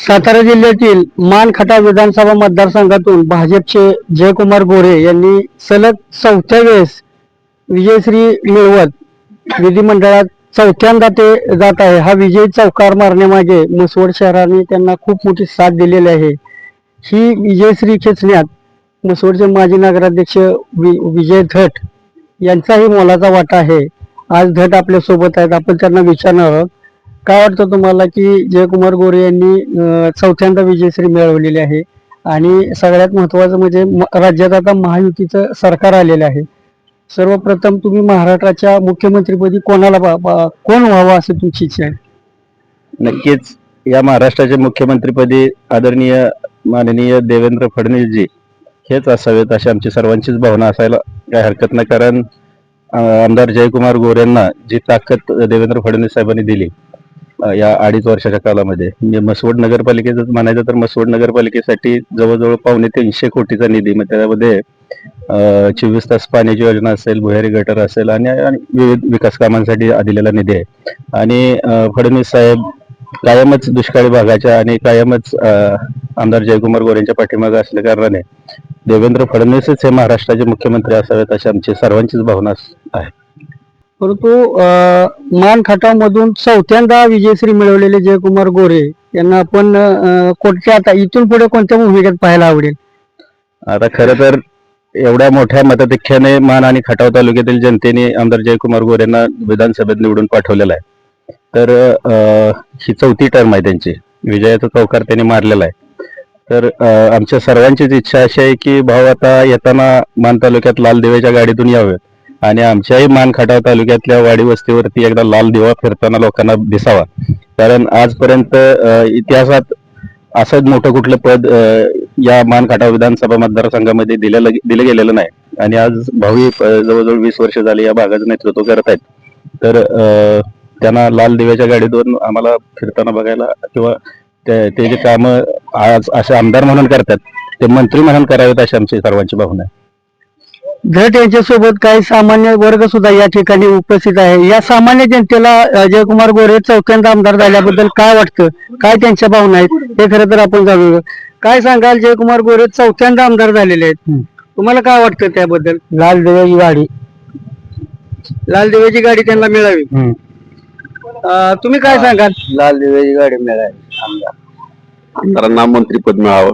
सातारा जिल्ह्यातील मानखटा विधानसभा मतदारसंघातून भाजपचे जयकुमार गोरे यांनी सलग चौथ्या वेळेस विजयश्री मिळवत विधिमंडळात चौथ्यांदा ते जात आहे. हा विजय चौकार मारण्यामागे म्हसवड शहराने त्यांना खूप मोठी साथ दिलेली आहे. ही विजयश्री खेचण्यात म्हसवडचे माजी नगराध्यक्ष वि विजय धट यांचाही मोलाचा वाटा आहे. आज धट आपल्यासोबत आहेत. आपण त्यांना विचारणार आहोत. काय वाटतं तुम्हाला की जयकुमार गोरे यांनी चौथ्यांदा विजयश्री मिळवलेली आहे? आणि सगळ्यात महत्वाचं म्हणजे म- राज्यात आता महायुतीचं सरकार आलेलं आहे. सर्वप्रथम तुम्ही महाराष्ट्राच्या मुख्यमंत्रीपदी कोणाला बा- कोण व्हावं असं तुमची इच्छा आहे? नक्कीच या महाराष्ट्राच्या मुख्यमंत्रीपदी आदरणीय माननीय देवेंद्र फडणवीसजी हेच असावेत अशी आमची सर्वांचीच भावना असायला काही हरकत नाही. कारण आमदार जयकुमार गोरेंना जी ताकद देवेंद्र फडणवीस साहेबांनी दिली या अडीच वर्षाच्या कालामध्ये. म्हणजे मसवड नगरपालिकेचं म्हणायचं तर मसवड नगरपालिकेसाठी जवळजवळ पावणे तीनशे कोटीचा निधी मग त्यामध्ये चोवीस तास पाण्याची योजना असेल भुयारी गटर असेल आणि विविध विकास कामांसाठी दिलेला निधी आहे. आणि फडणवीस साहेब कायमच दुष्काळी भागाच्या आणि कायमच आमदार जयकुमार गोरेंच्या पाठीमागे असल्या कारणाने देवेंद्र फडणवीसच हे महाराष्ट्राचे मुख्यमंत्री असावेत अशी आमची सर्वांचीच भावना आहे. परंतु मान खटावमधून चौथ्यांदा विजयश्री मिळवलेले जयकुमार गोरे यांना आपण कोणत्या आता इथून पुढे कोणत्या भूमिकेत पाहायला आवडेल? आता खरं तर एवढ्या मोठ्या मताधिक्याने मान आणि खटाव तालुक्यातील जनतेने आमदार जयकुमार गोरे यांना विधानसभेत निवडून पाठवलेला आहे. तर ही चौथी टर्म आहे त्यांची. विजयाचा चौकार त्यांनी मारलेला आहे. तर आमच्या सर्वांचीच इच्छा अशी आहे की भाऊ आता येताना मान तालुक्यात लाल गाडीतून यावेत आणि आमच्याही मानखटाव तालुक्यातल्या वाडी वस्तीवरती एकदा लाल दिवा फिरताना लोकांना दिसावा. कारण आजपर्यंत इतिहासात असं मोठं कुठलं पद या मानखटाव विधानसभा मतदारसंघामध्ये दिलेलं दिलं गेलेलं नाही. आणि आज भाऊ जवळजवळ वीस वर्ष झाली या भागाचं नेतृत्व करत आहेत. तर त्यांना लाल दिव्याच्या गाडीतून आम्हाला फिरताना बघायला किंवा ते ते जे कामं आज असे आमदार म्हणून करतात ते मंत्री म्हणून करावेत अशी आमची सर्वांची भावना आहे. धट यांच्यासोबत काही सामान्य वर्ग सुद्धा या ठिकाणी उपस्थित आहे. या सामान्य जनतेला अं, जयकुमार गोरे चौथ्यांदा आमदार झाल्याबद्दल काय वाटतं? काय त्यांच्या भावना आहेत? हे खरं तर आपण जाणून. काय सांगाल? जयकुमार गोरे चौथ्यांदा आमदार झालेले आहेत. तुम्हाला काय वाटतं त्याबद्दल? लाल दिव्याची गाडी. लाल दिव्याची गाडी त्यांना मिळावी. अं, तुम्ही काय सांगाल? लाल दिव्याची गाडी मिळाली आमदार आमदारांना मंत्रीपद मिळावं.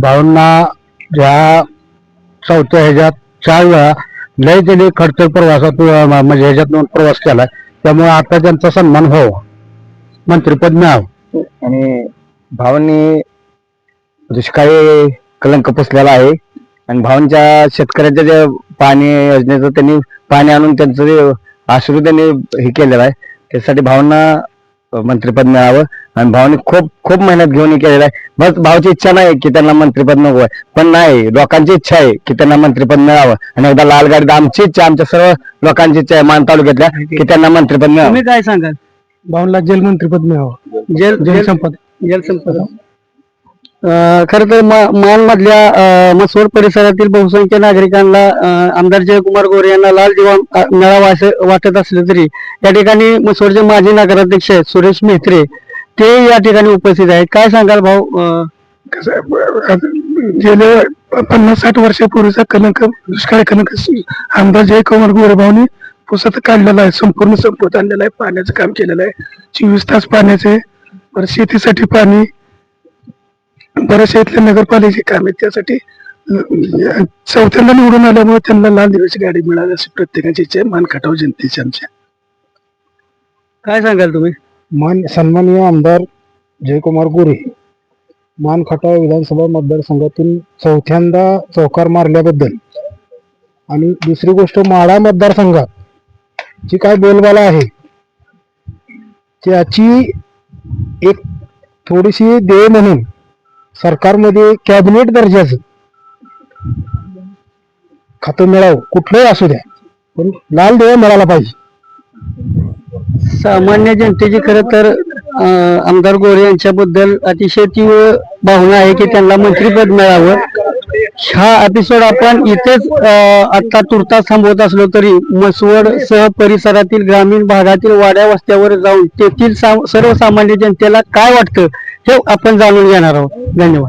भाऊंना ज्या चौथ्या ह्याच्यात चार वेळा लय त्यांनी खडतर प्रवासात म्हणजे ह्याच्यात प्रवास केला त्यामुळे आता त्यांचा सन्मान हो. व्हावा मंत्रीपद मिळावं. आणि भावांनी दुष्काळी कलंक पुसलेला आहे. आणि भावांच्या शेतकऱ्यांच्या ज्या पाणी योजनेचं त्यांनी पाणी आणून त्यांचं जे आश्रू त्यांनी हे केलेलं आहे त्यासाठी भावांना मंत्रिपद मिळावं आणि भावांनी खूप खूप मेहनत घेऊन हे केलेलं आहे. बस भावाची इच्छा नाही की त्यांना मंत्रिपद नको आहे. पण नाही लोकांची इच्छा आहे की त्यांना मंत्रिपद मिळावं. आणि एकदा लाल गाडीत आमची इच्छा आमच्या सर्व लोकांची इच्छा आहे मान तालुक्यातल्या की त्यांना मंत्रिपद मिळावं. तुम्ही काय सांगाल? भाऊंला जलमंत्रीपद मिळावं. जल जलसंपदा. जलसंपदा. खर तर मान मधल्या परिसरातील बहुसंख्य नागरिकांना आमदार जयकुमार गोरे यांना लाल दिवा मेळावा मिळावा असं वाटत असलं तरी या ठिकाणी मसूरचे माजी नगराध्यक्ष आहेत सुरेश मेहत्रे ते या ठिकाणी उपस्थित आहेत. काय सांगाल भाऊ? अं, गेल्या पन्नास साठ वर्षापूर्वीचा कलंक दुष्काळी कलंक आमदार जयकुमार गोरेभाऊनी पुसत काढलेला आहे संपूर्ण संपत आणलेला आहे पाण्याचं काम केलेलं आहे. चोवीस तास पाण्याचे परत शेतीसाठी पाणी बऱ्याचशा इथल्या नगरपालिकेचे काम आहेत. त्यासाठी चौथ्यांदा निवडून आल्यामुळे त्यांना लाल दिवसाची गाडी मिळाली अशी प्रत्येकाची इच्छा आहे. मान खटाव जनतेची आमच्या काय सांगाल तुम्ही? मान सन्माननीय आमदार जयकुमार गोरे मान खटाव विधानसभा मतदारसंघातून चौथ्यांदा चौकार मारल्याबद्दल आणि दुसरी गोष्ट माळा मतदारसंघात जी काय बोलबाला आहे त्याची एक थोडीशी देय म्हणून सरकारमध्ये कॅबिनेट दर्जाचं खातं मिळावं कुठलंही असू द्या. पण लाल देव मिळाला पाहिजे. सामान्य जनतेची खरं तर अं, आमदार गोरे यांच्याबद्दल अतिशय तीव्र भावना आहे की त्यांना मंत्रीपद मिळावं. हा एपिसोड आपण इथेच आता तुर्तास थांबवत असलो तरी मसवड सह परिसरातील ग्रामीण भागातील वाड्या वस्त्यावर जाऊन तेथील सर्वसामान्य जनतेला काय वाटतं? हे आपण जाणून घेणार आहोत. धन्यवाद.